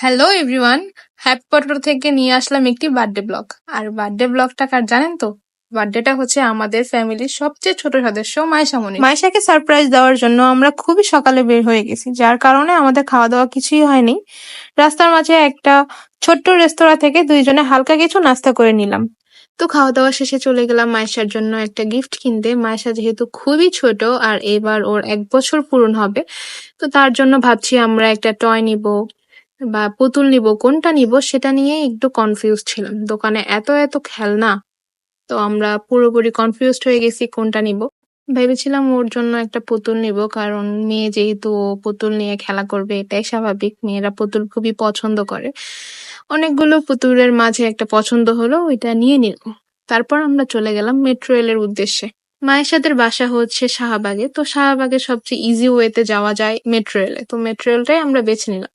Hello everyone happy পটর থেকে নিয়ে আসলাম একটি বার্থডে ব্লগ আর বার্থডে ব্লগটা কার জানেন তো? বার্থডেটা হচ্ছে আমাদের ফ্যামিলির সবচেয়ে ছোট সদস্য মাইশামণি মাইশাকে সারপ্রাইজ দেওয়ার জন্য আমরা খুবই সকালে বের হয়ে গেছি, যার কারণে আমাদের খাওয়া দাওয়া কিছুই হয়নি। রাস্তার মাঝে একটা ছোট্ট রেস্তোরাঁ থেকে দুইজনে হালকা কিছু নাস্তা করে নিলাম। তো খাওয়া দাওয়া শেষে চলে গেলাম মায়েশার জন্য একটা গিফট কিনতে। মায়েশা যেহেতু খুবই ছোট আর এবার ওর এক বছর পূরণ হবে, তো তার জন্য ভাবছি আমরা একটা টয় নিব বা পুতুল নিব, কোনটা নিব সেটা নিয়ে একটু কনফিউজ ছিলাম। দোকানে এত এত খেলনা, তো আমরা পুরোপুরি কনফিউজড হয়ে গেছি কোনটা নিব। ভেবেছিলাম ওর জন্য একটা পুতুল নিব, কারণ মেয়ে যেহেতু পুতুল নিয়ে খেলা করবে, এটাই স্বাভাবিক। মেয়েরা পুতুল খুবই পছন্দ করে। অনেকগুলো পুতুলের মাঝে একটা পছন্দ হলো, ওইটা নিয়ে নিল। তারপর আমরা চলে গেলাম মেট্রো রেলের উদ্দেশ্যে। মায়ের সাথে বাসা হচ্ছে শাহবাগে, তো শাহবাগে সবচেয়ে ইজি ওয়েতে যাওয়া যায় মেট্রো রেলে তো মেট্রো রেলটাই আমরা বেছে নিলাম।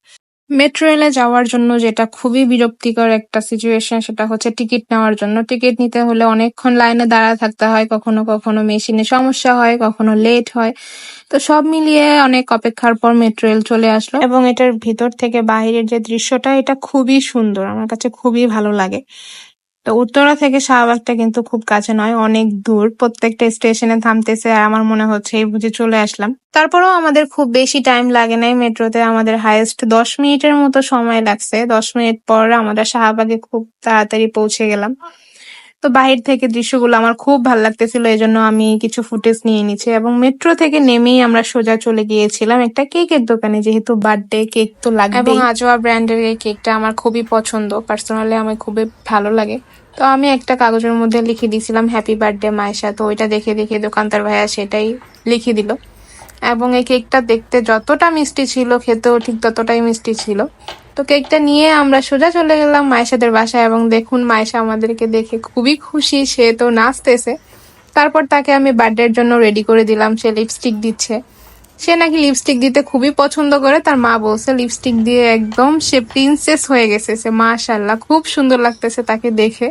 মেট্রো রেলে যাওয়ার জন্য যেটা খুবই বিরক্তিকর একটা সিচুয়েশন সেটা হচ্ছে টিকিট নেওয়ার জন্য। টিকিট নিতে হলে অনেকক্ষণ লাইনে দাঁড়া থাকতে হয়, কখনো কখনো মেশিনে সমস্যা হয়, কখনো লেট হয়। তো সব মিলিয়ে অনেক অপেক্ষার পর মেট্রো রেল চলে আসলো। এবং এটার ভিতর থেকে বাইরের যে দৃশ্যটা, এটা খুবই সুন্দর। আমার কাছে খুবই ভালো লাগে। তো উত্তরা থেকে শাহবাগটা কিন্তু খুব কাছে নয়, অনেক দূর। প্রত্যেকটা স্টেশনে থামতেছে আর আমার মনে হচ্ছে এই বুঝে চলে আসলাম। তারপরেও আমাদের খুব বেশি টাইম লাগে নাই মেট্রোতে, আমাদের হাইয়েস্ট দশ মিনিটের মতো সময় লাগছে। দশ মিনিট পর আমরা শাহবাগে খুব তাড়াতাড়ি পৌঁছে গেলাম। তো বাহির থেকে দৃশ্যগুলো আমার খুব ভালো লাগতেছিল এই জন্য আমি কিছু ফুটেজ নিয়ে নিচ্ছি এবং মেট্রো থেকে নেমেই আমরা সোজা চলে গিয়েছিলাম একটা কেকের দোকানে, যেহেতু বার্থডে কেক তো লাগবে এবং আজোয়া ব্র্যান্ডের এই কেকটা আমার খুবই পছন্দ, পার্সোনালি আমার খুবই ভালো লাগে। তো আমি একটা কাগজের মধ্যে লিখে দিয়েছিলাম হ্যাপি বার্থডে মায়েশা। তো ওইটা দেখে দেখে দোকানদার ভাইয়া সেটাই লিখে দিল। এবং এই কেকটা দেখতে যতটা মিষ্টি ছিল, খেতেও ঠিক ততটাই মিষ্টি ছিল। তো কেকটা নিয়ে আমরা সোজা চলে গেলাম মায়েশাদের বাসায় এবং দেখুন মায়েশা আমাদেরকে দেখে খুবই খুশি, সে তো নাচতেছে। তারপর তাকে আমি বার্থডের জন্য রেডি করে দিলাম, সে লিপস্টিক দিচ্ছে। সে নাকি লিপস্টিক দিতে খুবই পছন্দ করে, তার মা বলছে লিপস্টিক দিয়ে একদম সে প্রিন্সেস হয়ে গেছে, সে মাশাল্লাহ খুব সুন্দর লাগতেছে তাকে দেখে।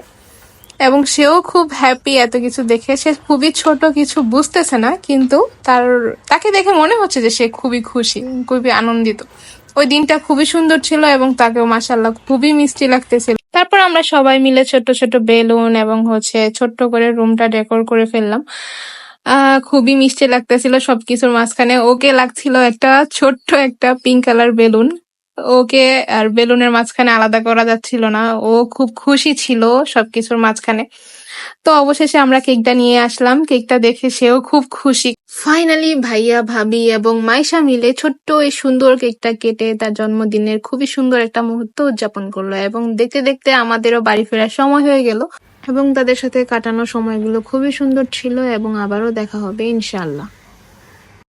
এবং সেও খুব হ্যাপি এত কিছু দেখে। সে খুবই ছোট, কিছু বুঝতেছে না, কিন্তু তার, তাকে দেখে মনে হচ্ছে যে সে খুবই খুশি, খুবই আনন্দিত। ওই দিনটা খুবই সুন্দর ছিল এবং তাকেও মাসাল্লাহ খুবই মিষ্টি লাগতেছিল। তারপর আমরা সবাই মিলে ছোট ছোট বেলুন এবং হচ্ছে ছোট্ট করে রুমটা ডেকোর করে ফেললাম। খুবই মিষ্টি লাগতেছিল সবকিছুর মাঝখানে। ওকে লাগছিল একটা ছোট্ট একটা পিঙ্ক কালার বেলুন। ওকে আর বেলুনের মাঝখানে আলাদা করা যাচ্ছিল না। ও খুব খুশি ছিল সবকিছুর মাঝখানে। তো অবশেষে আমরা কেকটা নিয়ে আসলাম। কেকটা দেখে সেও খুব খুশি। ফাইনালি ভাইয়া, ভাবি এবং মাইশা মিলে ছোট্ট এই সুন্দর কেকটা কেটে তার জন্মদিনের খুবই সুন্দর একটা মুহূর্ত উদযাপন করল এবং দেখতে দেখতে আমাদেরও বাড়ি ফেরার সময় হয়ে গেল এবং তাদের সাথে কাটানো সময়গুলো খুবই সুন্দর ছিল এবং আবারও দেখা হবে, ইনশাআল্লাহ।